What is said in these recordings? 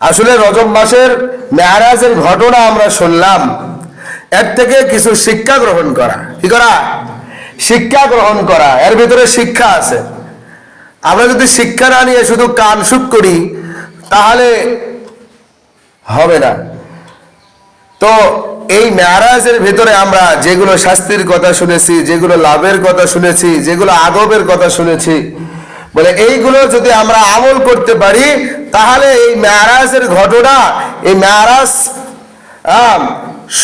আসলে রজব মাসের মেয়ারাজের ঘটনা আমরা শুনলাম। এর থেকে কিছু শিক্ষা গ্রহণ করা। কি করা? শিক্ষা গ্রহণ করা। এর ভিতরে শিক্ষা আছে। আমরা যদি শিক্ষা না নিয়ে শুধু কান সুখ করি, তাহলে হবে না। তো এই মেয়ারাজের ভিতরে আমরা যেগুলো শাস্তির কথা শুনেছি, যেগুলো লাভের কথা শুনেছি, যেগুলো আগবের কথা শুনেছি বলে, এইগুলো যদি আমরা আমল করতে পারি, তাহলে এই মেয়ারাজের ঘটনা, এই মেয়ারাজ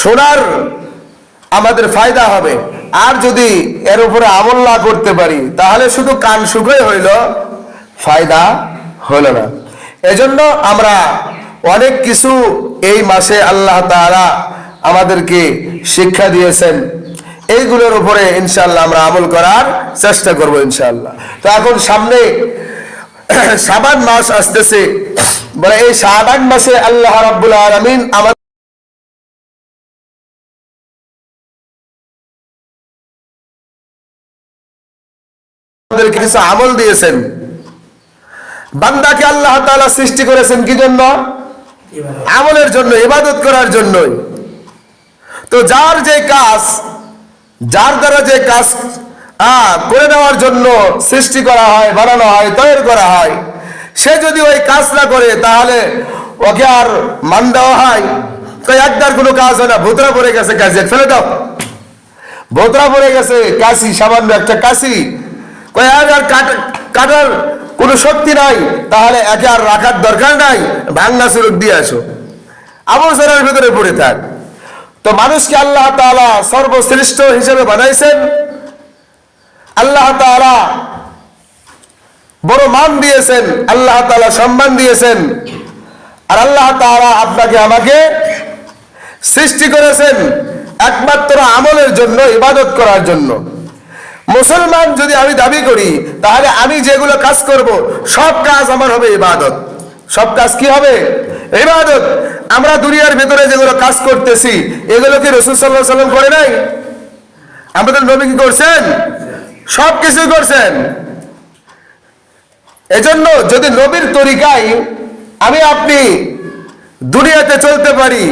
শোনার আমাদের ফায়দা হবে। আর যদি এর উপরে আমল না করতে পারি, তাহলে শুধু কান সুখই হইল, ফায়দা হলো না। এজন্য আমরা অনেক কিছু এই মাসে আল্লাহ তাআলা আমাদেরকে শিক্ষা দিয়েছেন। এইগুলোর উপরে ইনশাল্লাহ আমরা আমল করার চেষ্টা করব ইনশাল্লাহ তো এখন সামনে সাবান মাস আসতেছে। বলে এই সাবান মাসে আল্লাহ রাব্বুল আলামিন কিছু আমল দিয়েছেন। বান্দাকে আল্লাহ তাআলা সৃষ্টি করেছেন কি জন্য আমলের জন্য, ইবাদত করার জন্যই। তো যার যে কাজ যার দ্বারা যে কাজ করে নেওয়ার জন্য সৃষ্টি করা হয়, বানানো হয়, তৈরি করা হয়, সে যদি ওই কাজ না করে, তাহলে ওকে আর মান দেওয়া হয়। তো একদার কোনো কাজ হয় না। ভূতরা পড়ে গেছে কাজে ফেলে দাও। ভোতরা পড়ে গেছে কাশি, সামান্য একটা কাশি। আর আর কাট- কাটার কোনো শক্তি নাই। তাহলে একে আর রাখার দরকার নাই। ভাঙ্গা সুরক দিয়ে আসো। আবর্জনার ভিতরে পড়ে থাক। তো মানুষকে আল্লাহ তাআলা সর্বশ্রেষ্ঠ হিসেবে বানাইছেন। আল্লাহ তাআলা বড় মান দিয়েছেন, আল্লাহ তাআলা সম্মান দিয়েছেন। আর আল্লাহ তাআলা আপনাকে আমাকে সৃষ্টি করেছেন একমাত্র আমলের জন্য, ইবাদত করার জন্য। মুসলমান যদি আমি দাবি করি, তাহলে আমি যেগুলো কাজ করব, সব কাজ আমার হবে ইবাদত। সব কাজ কি হবে? ইবাদত, আমরা দুনিয়ার ভেতরে যেগুলো কাজ করতেছি, এগুলো কি রসুল সাল্লাহ সাল্লাম করে নাই? আমাদের নবী কি করছেন? সব কিছুই করছেন। এজন্য যদি নবীর তরিকায় আমি আপনি দুনিয়াতে চলতে পারি,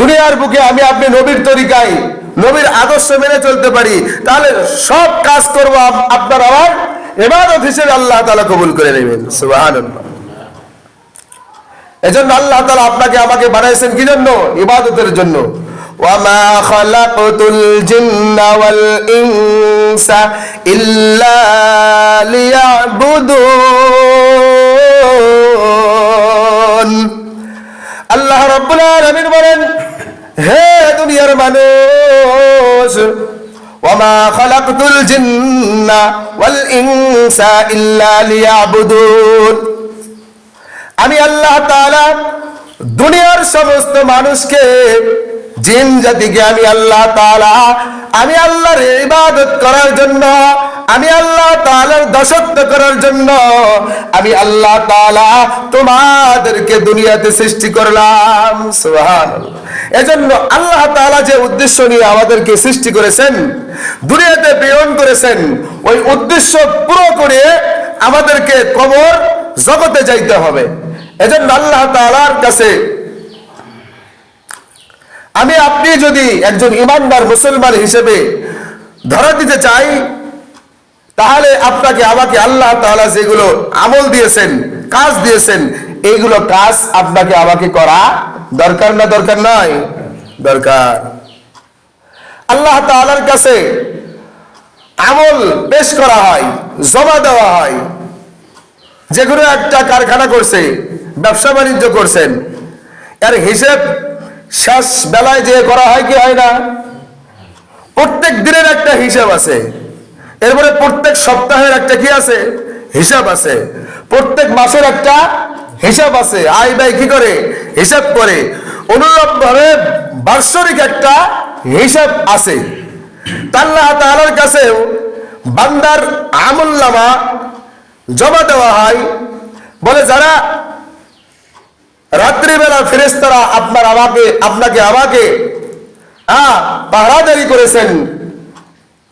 দুনিয়ার বুকে আমি আপনি নবীর তরিকায়, নবীর আদর্শ মেনে চলতে পারি, তাহলে সব কাজ করব আপনার আমার এবাদত হিসেবে আল্লাহ তাআলা কবুল করে নেবেন। সুবহানাল্লাহ। এজন্য আল্লাহ তাআলা আপনাকে আমাকে বানাইছেন কি জন্য ইবাদতের জন্য। খালাকতুল জিন্না ওয়াল ইনসা ইল্লা লিয়াবুদুন। আল্লাহ রাব্বুল আলামিন বলেন, হে দুনিয়ার মানুষ, ওয়ামা খালাকতুল জিন্না ওয়াল ইনসা ইল্লা লিয়াবুদুন। আমি আল্লাহ তাআলা দুনিয়ার সমস্ত মানুষকে জিন জাতিকে আমি আল্লাহ তাআলা, আমি আল্লাহর ইবাদত করার জন্য, আমি আল্লাহ তাআলার দাসত্ব করার জন্য, আমি আল্লাহ তাআলা তোমাদেরকে দুনিয়াতে সৃষ্টি করলাম। সুবহানাল্লাহ। এজন্য আল্লাহ তাআলা যে উদ্দেশ্য নিয়ে আমাদেরকে সৃষ্টি করেছেন, দুনিয়াতে প্রেরণ করেছেন, ওই উদ্দেশ্য পুরো করে আমাদেরকে কবর জগতে যাইতে হবে। এজন্য আল্লাহ তাআলার কাছে আমি আপনি যদি একজন ইমানদার মুসলমান হিসেবে ধরা দিতে চাই, তাহলে আপনাকে, আমাকে আল্লাহ তাআলা যেগুলো আমল দিয়েছেন, কাজ দিয়েছেন, এইগুলো কাজ আপনাকে আমাকে করা দরকার না, দরকার নয় দরকার। আল্লাহ তাআলার কাছে আমল পেশ করা হয়, জমা দেওয়া হয়। যে কোনো একটা কারখানা করছে ব্যবসা বাণিজ্য করছেন। এর হিসেব শেষ বেলায় যে করা হয় কি হয় না? প্রত্যেক দিনের একটা হিসাব আছে। এরপরে প্রত্যেক সপ্তাহের একটা কি আছে? হিসাব আছে। প্রত্যেক মাসের একটা হিসাব আছে। আয় ব্যয় কি করে? হিসাব করে। অনুরূপ ভাবে বার্ষরিক একটা হিসাব আছে। আল্লাহ তাআলার কাছেও বান্দার আমুল্লামা জমা দেওয়া হয়। বলে যারা রাত্রিবেলা ফেরেস্তারা আপনার আমাকে, আপনাকে আমাকে হ্যাঁ পাহারাদারি করেছেন।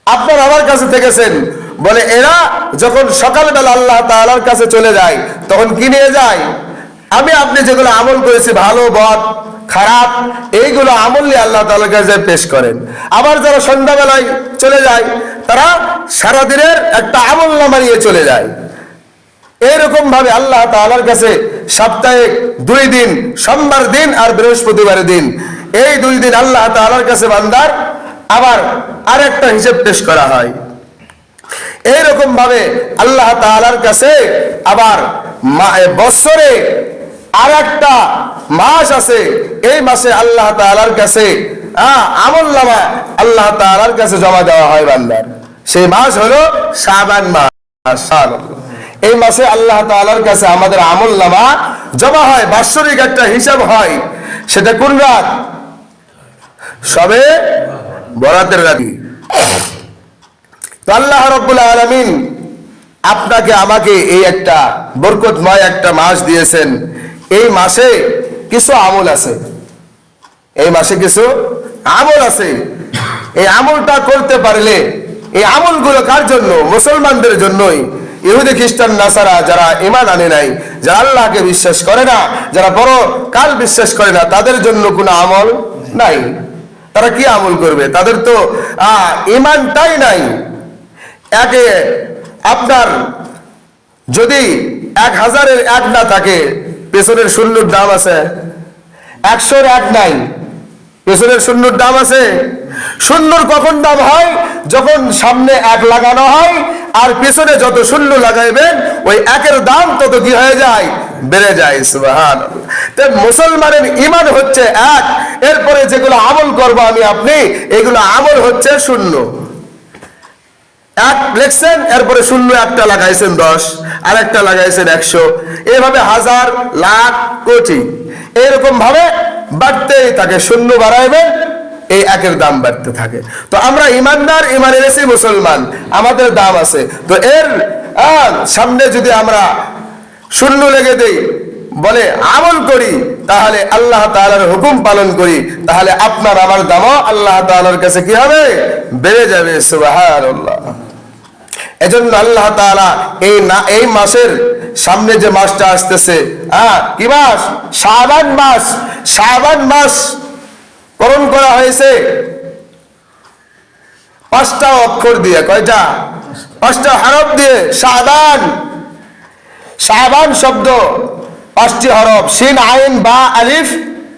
আপনার আমার কাছে থেকেছেন। বলে, এরা যখন সকালবেলা আল্লাহ তাআলার কাছে চলে যায়, তখন কি নিয়ে যায়? আমি আপনি যেগুলো আমল করেছি, ভালো, বদ, খারাপ, এইগুলো আমল নিয়ে আল্লাহ তাআলার কাছে পেশ করেন। আবার যারা সন্ধ্যাবেলায় চলে যায়, তারা সারাদিনের একটা আমল নামা নিয়ে চলে যায়। এইরকম ভাবে আল্লাহ তাআলার কাছে সপ্তাহে দুই দিন, সোমবার দিন আর বৃহস্পতিবার দিন। এই দুই দিন আল্লাহ তাআলার কাছে বান্দার আবার আরেকটা হিসেব পেশ করা হয়। এইরকম ভাবে আল্লাহ তাআলার কাছে আবার বৎসরে আর একটা মাস আছে। এই মাসে আল্লাহ তাআলার কাছে আমল নামা আল্লাহ তাআলার কাছে জমা দেওয়া হয় বান্দার। সেই মাস হলো সাবান মাস। এই মাসে আল্লাহ তাআলার কাছে আমাদের আমল নামা জমা হয়, বাৎসরিক একটা হিসাব হয়। সেটা কোন রাত? সবে বরাতের রাতি। আল্লাহ রব্বুল আলমিন আপনাকে, আমাকে এই একটা বরকতময় একটা মাস দিয়েছেন। এই মাসে কিছু আমল আছে। এই মাসে কিছু আমল আছে। এই আমলটা করতে পারলে এই আমলগুলো কার জন্য? মুসলমানদের জন্যই। ইহুদি খ্রিস্টান নাসারা যারা ইমান আনে নাই, যারা আল্লাহকে বিশ্বাস করে না, যারা বড় কাল বিশ্বাস করে না, তাদের জন্য কোনো আমল নাই। তারা কি আমল করবে? তাদের তো ইমানটাই নাই। একে আপনার যদি এক হাজারের এক না থাকে, পেছনের শূন্যর দাম আছে। একশোর এক নাই। পেছনের শূন্যর দাম আছে। শূন্যর কখন দাম হয়? যখন সামনে এক লাগানো হয়, আর পেছনে যত শূন্য লাগাইবেন, ওই একের দাম তত কি হয়ে যায়? বেড়ে যায় সুবাহান মুসলমানের ইমান হচ্ছে এক। এরপরে যেগুলো আমল করব আমি আপনি, এগুলো আমল হচ্ছে শূন্য এক লিখছেন, এরপরে শূন্য একটা লাগাইছেন দশ আর একটা লাগাইছেন একশো। এভাবে হাজার, লাখ, কোটি। এরকম ভাবে বাড়তেই থাকে শূন্য বাড়াইবেন এই একের দাম বাড়তে থাকে। তো আমরা ইমানদার ইমান এনেছি মুসলমান, আমাদের দাম আছে। তো এর সামনে যদি আমরা শূন্য লেগে দেই, বলে আমল করি, তাহলে আল্লাহ তাআলার হুকুম পালন করি, তাহলে আপনার, আমার দামও আল্লাহ তাআলার কাছে কি হবে? বেড়ে যাবে, সুবহানাল্লাহ। এজন্য আল্লাহ তাআলা এই না, এই মাসের সামনে যে মাসটা আসতেছে হ্যাঁ কি মাস? শাবান মাস শাবান মাস করণ করা হয়েছে। পাঁচটা অক্ষর দিয়ে, কয়টা? পাঁচটা হরফ দিয়ে, শাবান। শাবান শব্দ, পাঁচটি হরফ, শিন, আইন, বা, আলিফ,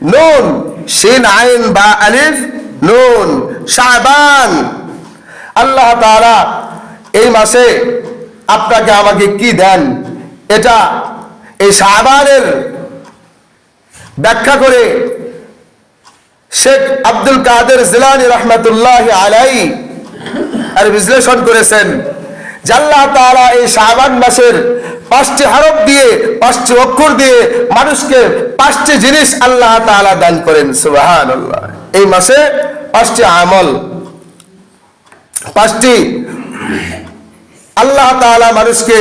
নুন। শিন, আইন, বা, আলিফ, নুন। শাবান। আল্লাহ তাআলা এই মাসে আপনাকে আমাকে কি দেন? এটা এই শাহবানের ব্যাখ্যা করে শেখ আব্দুল কাদের জিলানি রহমতুল্লাহ আলাই আর বিশ্লেষণ করেছেন যে আল্লাহ তাআলা এই শাহবান মাসের পাঁচটি হরফ দিয়ে, পাঁচটি অক্ষর দিয়ে মানুষকে পাঁচটি জিনিস আল্লাহ তাআলা দান করেন, সুবহানাল্লাহ। এই মাসে পাঁচটি আমল, পাঁচটি আল্লাহ তাআলা মানুষকে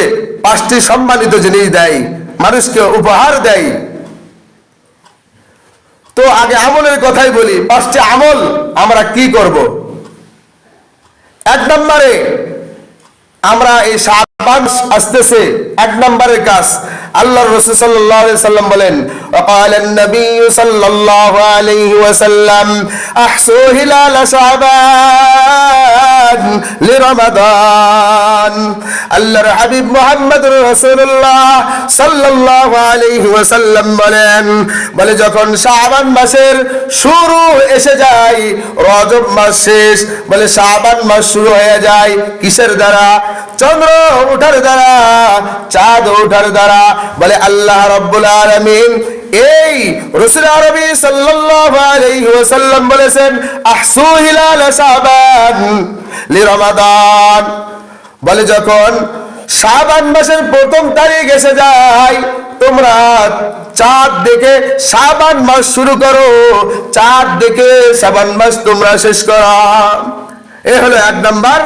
পাঁচটি সম্মানিত জিনিস দেয়, মানুষকে উপহার দেয়। তো আগে আমলের কথাই বলি, পাঁচটি আমল আমরা কি করব? এক নম্বরে আমরা এই আসতেছে এক নম্বরের কাজ আল্লাহ রসুল সাল্লাল্লাহু আলাইহি সাল্লাম বলেন وقال النبي صلى الله عليه وسلم احسوا هلال شعبان لرمضان আল্লাহর হাবিব মুহাম্মদ রাসূলুল্লাহ সাল্লাল্লাহু আলাইহি ওয়াসাল্লাম বলেন বলে যখন শাবান মাসের শুরু এসে যায় রজব মাস শেষ বলে শাবান মাস শুরু হয়ে যায় কিসের দ্বারা চন্দ্র ওঠার দ্বারা চাঁদ ওঠার দ্বারা বলে আল্লাহ রব্বুল আলামিন, এই রসুল আরবি ওয়াসাল্লাম বলেছেন, আহসু হিলাল শাবান লিরমাদান বলে যখন শাবান মাসের প্রথম তারিখ এসে যায়, তোমরা চাঁদ দেখে শাবান মাস শুরু করো, চাঁদ দেখে শাবান মাস তোমরা শেষ করো। এ হলো এক নাম্বার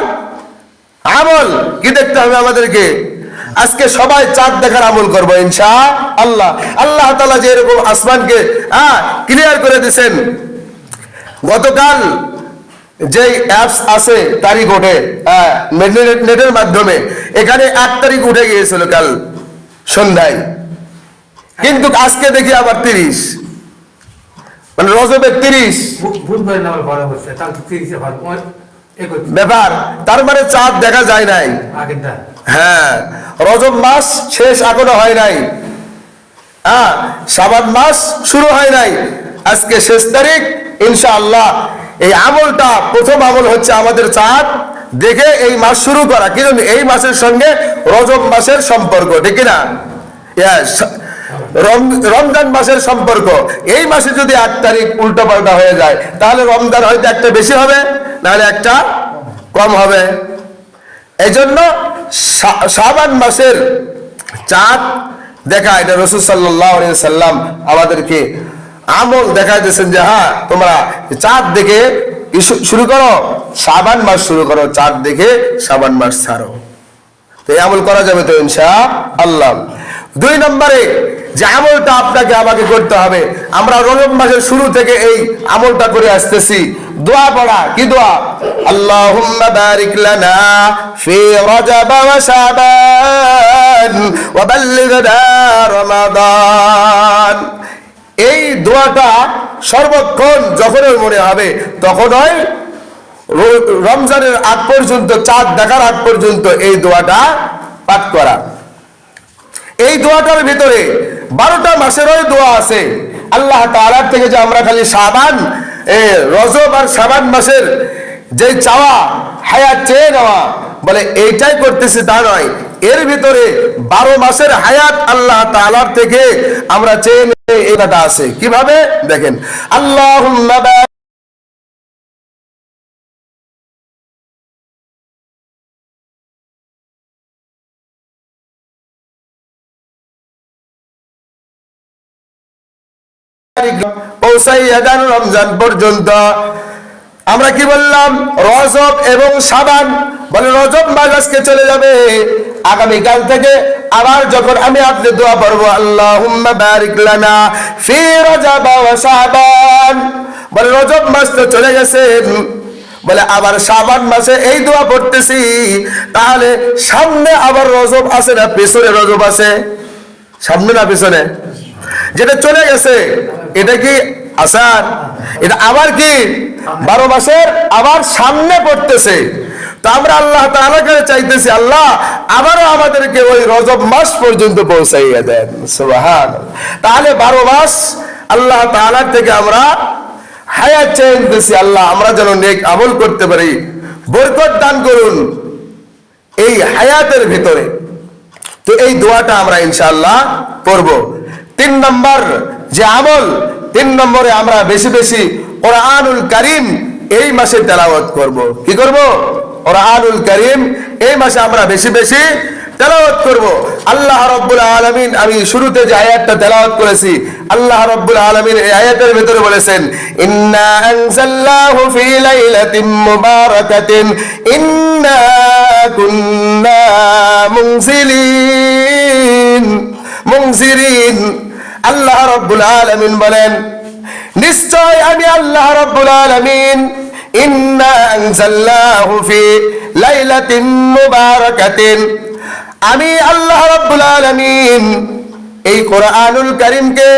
আমল, কি দেখতে হবে আমাদেরকে? আজকে সবাই চাঁদ দেখার আমল করব, ইনশা আল্লাহ। আল্লাহ তালা যে এরকম আসমানকে হ্যাঁ ক্লিয়ার করে দিছেন। গতকাল যেই অ্যাপস আছে তারিখ ওঠে নেট- নেটের মাধ্যমে, এখানে এক তারিখ উঠে গিয়েছিল কাল সন্ধ্যায়। কিন্তু আজকে দেখি আবার তিরিশ। মানে রজবের তিরিশ। ব্যাপার তার মানে চাঁদ দেখা যায় নাই। হ্যাঁ রজব মাস শেষ এখনও হয় নাই। হ্যাঁ সাবান মাস শুরু হয় নাই। আজকে শেষ তারিখ ইনশাআল্লাহ এই আমলটা প্রথম আমল হচ্ছে আমাদের চাঁদ। দেখে এই মাস শুরু করা কিন্তু এই মাসের সঙ্গে রজব মাসের সম্পর্ক ঠিক না রমজান মাসের সম্পর্ক। এই মাসে যদি এক তারিখ উল্টো পাল্টা হয়ে যায় তাহলে রমজান হয়তো একটা বেশি হবে। নাহলে একটা কম হবে। এই জন্য শাবান মাসের চাঁদ দেখা, এটা রসুল সাল্লাম আমাদেরকে আমল দেখা দিয়েছেন যে হ্যাঁ তোমরা চাঁদ দেখে শুরু করো সাবান মাস শুরু করো, চাঁদ দেখে সাবান মাস ছাড়ো। তো এই আমল করা যাবে তো ইনশা আল্লাহ দুই নম্বরে যে আমলটা আপনাকে, আমাকে করতে হবে, আমরা রজব মাসের শুরু থেকে এই আমলটা করে আসতেছি। দোয়া পড়া কি দোয়া? আল্লাহুম্মা বারিক লানা ফি রজব ওয়া শাবান ওয়া বাল্লিগনা রমাদান। এই দোয়াটা সর্বক্ষণ যখনই মনে হবে তখনই রমজানের আগ পর্যন্ত চাঁদ দেখার আগ পর্যন্ত এই দোয়াটা পাঠ করা। এই দোয়াটার ভিতরে বারোটা মাসেরও দোয়া আছে। আল্লাহ তাআলার থেকে যে আমরা খালি সাবান রজব আর সাবান মাসের যে চাওয়া, হায়াত চেয়ে নেওয়া, বলে এইটাই করতেছি তা নয়। এর ভিতরে বারো মাসের হায়াত আল্লাহ তাআলার থেকে আমরা চেয়ে নেই এটা আছে। কীভাবে? দেখেন আল্লাহ পৌঁছাইয়া দেন রমজান পর্যন্ত। আমরা কি বললাম? রজব এবং সাবান। বলে, রজব মাস আজকে চলে যাবে। আগামীকাল থেকে আবার যখন আমি আপনি দোয়া পড়ব, আল্লাহুম্মা বারিক লানা ওয়া বলে, রজব মাস তো চলে গেছে। বলে, আবার শাবান মাসে এই দোয়া পড়তেছি। তাহলে সামনে আবার রজব আছে না পেছনে রজব আছে? সামনে না পেছনে? যেটা চলে গেছে, এটা কি আসার এটা আবার কি? বারো মাসের আবার সামনে পড়তেছে। তো আমরা আল্লাহ তাআলা চাইতেছি, আল্লাহ আবারও আমাদেরকে ওই রজব মাস পর্যন্ত পৌঁছাইয়া দেন। তাহলে বারো মাস আল্লাহ তাআলার থেকে আমরা হায়াত চাইতেছি, আল্লাহ আমরা যেন নেক আমল করতে পারি। বরকত দান করুন এই হায়াতের ভিতরে। তো এই দোয়াটা আমরা ইনশাআল্লাহ করব তিন নম্বর যে আমল তিন নম্বরে আমরা বেশি বেশি কোরআনুল করিম এই মাসে তেলাওয়াত করব। কি করব? কোরআনুল করিম এই মাসে আমরা বেশি বেশি তেলাওয়াত করব। আল্লাহ রাব্বুল আলামিন, আমি শুরুতে যে আয়াতটা তেলাওয়াত করেছি, আল্লাহ রাব্বুল আলামিন এই আয়াতের ভিতরে বলেছেন, ইন্না আনজালনাহু ফি লাইলাতিন মুবারাকাতিন, ইন্না কুন্না মুনজিলিন। মুনজিরিন আল্লাহ রাব্বুল আলামিন বলেন, নিশ্চয় আমি আল্লাহ রাব্বুল আলামিন। আমি আল্লাহ রাব্বুল আলামিন এই কোরআনুল কারীমকে,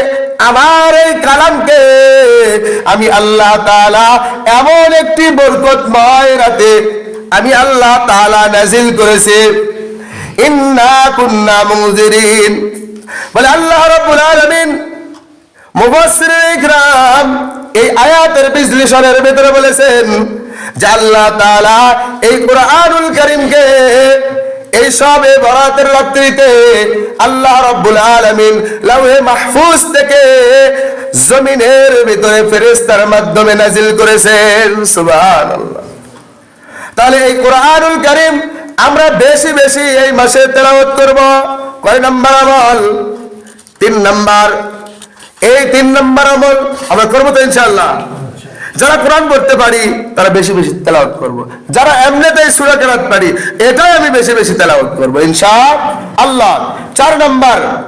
আমার এই কালামকে, আমি আল্লাহ তাআলা এমন একটি বরকতময় রাতে আমি আল্লাহ তাআলা নাজিল করেছি। ইন্না কুন্না মুনজিরিন। বলে, আল্লাহ রাব্বুল আলামিন মুফাসসিরিন ইকরাম এই আয়াতের বিশ্লেষণের ভিতরে বলেছেন যে আল্লাহ তাআলা এই কোরআনুল কারীমকে এই সব বরাতের রাত্রিতে আল্লাহ রাব্বুল আলামিন লাউহে মাহফুজ থেকে জমিনের ভিতরে ফেরেশতার মাধ্যমে নাজিল করেছেন। সুবহানাল্লাহ। তাহলে এই কোরআনুল কারীম আমরা বেশি বেশি এই মাসে তেলাওয়াত করব। কয় নাম্বার আমল? তিন নাম্বার। এই তিন নাম্বার আমল আমরা করব তো ইনশাআল্লাহ। যারা কোরআন পড়তে পারি, তারা বেশি বেশি তেলাওয়াত করব। যারা এমনিতেই সূরা কেরাত পারি এটাই আমি বেশি বেশি তেলাওয়াত করব ইনশাআল্লাহ। চার নাম্বার,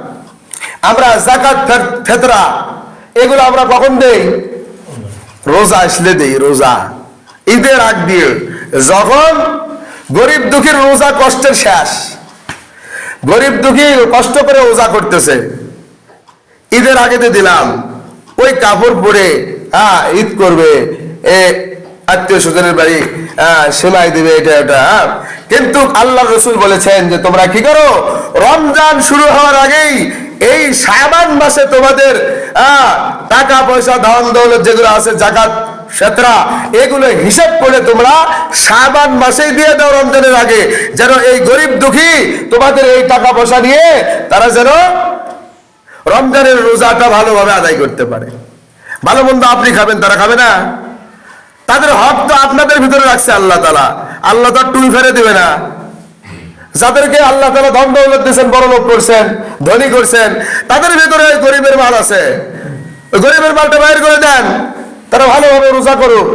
আমরা জাকাত ফেত- ফেতরা, এগুলো আমরা কখন দেই? রোজা আসলে দেই, রোজা। ঈদের আগ দিয়ে। যখন গরিব দুঃখীর রোজা কষ্টের শেষ। গরিব দুঃখী কষ্ট করে রোজা করতেছে। ঈদের আগেতে দিলাম, ওই কাপড় পরে হ্যাঁ ঈদ করবে, এ, আত্মীয় স্বজনের বাড়ি সেমাই দিবে, এটা এটা। কিন্তু আল্লাহ রসুল বলেছেন যে, তোমরা কি করো? রমজান শুরু হওয়ার আগেই এই সাবান মাসে তোমাদের টাকা পয়সা ধন দৌলত যেগুলো আছে, জাকাত ফেতরা এগুলো হিসাব করে তোমরা সাবান মাসেই দিয়ে দাও রমজানের আগে। যেন এই গরিব দুঃখী তোমাদের এই টাকা পয়সা নিয়ে তারা যেন রমজানের রোজাটা ভালোভাবে আদায় করতে পারে। ভালো মন্দ আপনি খাবেন, তারা খাবে না। তাদের হক তো আপনাদের ভিতরে রাখছে আল্লাহ তালা আল্লাহ তো টুই ফেরে দিবে না। যাদেরকে আল্লাহ তালা ধন দৌলত দিয়েছেন, বড় লোক করছেন, ধনী করছেন, তাদের ভিতরে গরিবের মাল আছে। গরিবের মালটা বাইর করে দেন। তারা ভালোভাবে রোজা করুক।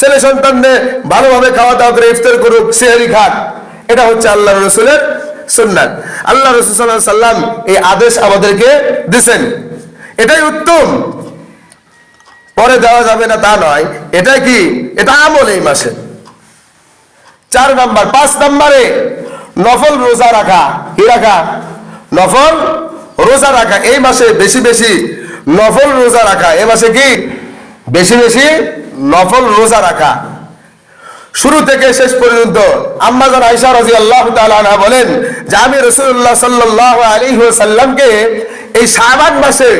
ছেলে সন্তানদের ভালোভাবে খাওয়া দাওয়া করে ইফতার করুক, সেহারি খাক। এটা হচ্ছে আল্লাহ রসুলের সুন্নাত। আল্লাহ রসুল সাল্লাম এই আদেশ আমাদেরকে দিছেন এটাই উত্তম। পরে দেওয়া যাবে না তা নয়। এটা কি? এটা আমল এই মাসে। চার নাম্বার, পাঁচ নাম্বারে নফল রোজা রাখা। কি রাখা? নফল রোজা রাখা। এই মাসে বেশি বেশি নফল রোজা রাখা। এ মাসে কি? বেশি বেশি নফল রোজা রাখা। শুরু থেকে শেষ পর্যন্ত আম্মাজান আইসা রাজি আল্লাহ তাআলা বলেন যে আমি রসুল্লাহ সাল্লাহ আলী সাল্লামকে এই শাবান মাসে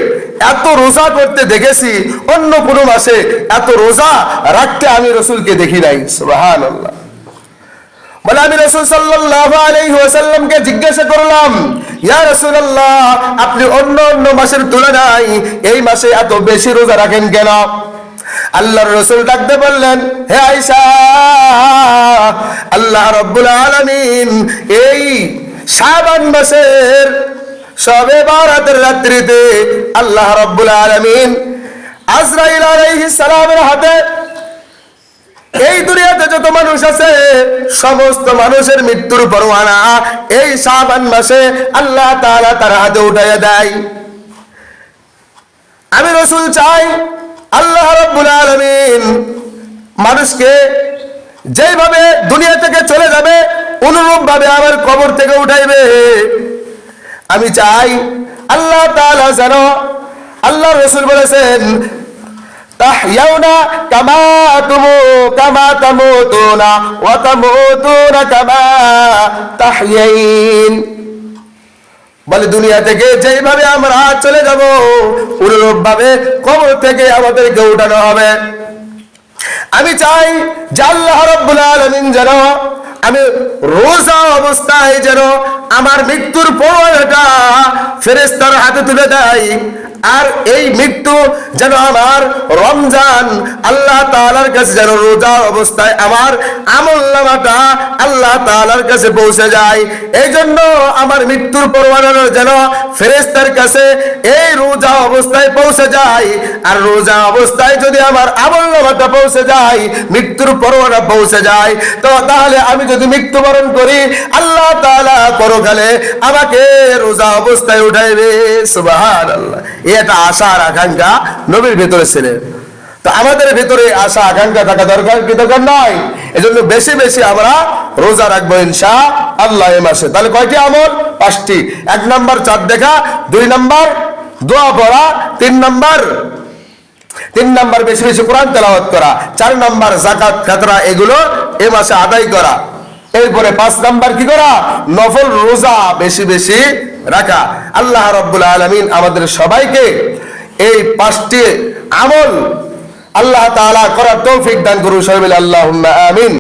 এত রোজা করতে দেখেছি, অন্য কোনো মাসে এত রোজা রাখতে আমি রসুলকে দেখি নাই। সুবহানাল্লাহ। বলে আমি রসুল সাল্লাল্লাহু আলাইহি ওয়াসাল্লামকে জিজ্ঞাসা করলাম, ইয়া রাসূলুল্লাহ, আপনি অন্য অন্য মাসের তুলনায় এই মাসে এত বেশি রোজা রাখেন কেন? আল্লাহর রসুল ডাকতে বললেন, হে আয়েশা, আল্লাহ রাব্বুল আলামিন এই শাবান মাসের সবে বারাতের রাত্রিতে আল্লাহ রাব্বুল আলামিন আজরাইল সালামের হাতে এই দুনিয়াতে যত মানুষ আছে, সমস্ত মানুষের মৃত্যুর পরোয়ানা এই শাবান মাসে আল্লাহ তাআলা তার হাতে উঠাইয়া দেয়। আমি রসুল চাই আল্লাহ রাব্বুল আলামিন মানুষকে যেইভাবে দুনিয়া থেকে চলে যাবে অনুরূপ ভাবে আবার কবর থেকে উঠাইবে। আমি চাই আল্লাহ তাআলা যেন আল্লাহ রসুল বলেছেন, তাহইয়াউনা কামা তুমু, কামা তামুতুনা, ওয়া তামুতুনা কামা তাহইয়াইন। বলে, দুনিয়া থেকে যেইভাবে আমরা চলে যাব অনুরূপ ভাবে কবর থেকে আমাদেরকে উঠানো হবে। আমি চাই যে আল্লাহ রাব্বুল আলামিন যেন আমি রোজা অবস্থায় যেন আমার মৃত্যুর পরটা ফেরেস্তার হাতে তুলে দেয়। আর এই মৃত্যু যেন আমার রমজান আল্লাহ তাআলার কাছে যেন রোজা অবস্থায় আমার আমল নামাটা আল্লাহ তাআলার কাছে পৌঁছে যায়। এই জন্য আমার মৃত্যুর পরোয়ানা যেন ফেরেস্তার কাছে এই রোজা অবস্থায় পৌঁছে যায়। আর রোজা অবস্থায় যদি আমার আমল নামাটা পৌঁছে যায়, মৃত্যুর পরোয়ানা পৌঁছে যায়, তো তাহলে আমি যদি মৃত্যুবরণ করি, আল্লাহ তাআলা পরকালে আমাকে রোজা অবস্থায় উঠাইবে। সুবহানাল্লাহ। এটা আশা আর আকাঙ্ক্ষা নবীর ভেতরে ছিল। তো আমাদের ভেতরে আশা আকাঙ্ক্ষা থাকা দরকার কি দরকার নয় এজন্য বেশি বেশি আমরা রোজা রাখব ইনশা আল্লাহ এ মাসে। তাহলে কয়টি আমল? পাঁচটি। এক নাম্বার চাঁদ দেখা, দুই নাম্বার দোয়া পড়া, তিন নাম্বার তিন নাম্বার বেশি বেশি কোরআন তেলাওয়াত করা, চার নাম্বার জাকাত খাতরা এগুলো এ মাসে আদায় করা। এরপরে পাঁচ নাম্বার কি করা? নফল রোজা বেশি বেশি রাখা। আল্লাহ রব্বুল আলমিন আমাদের সবাইকে এই পাঁচটি আমল আল্লাহ তালা করার তৌফিক দান করুন। সবাই আল্লাহ আমিন।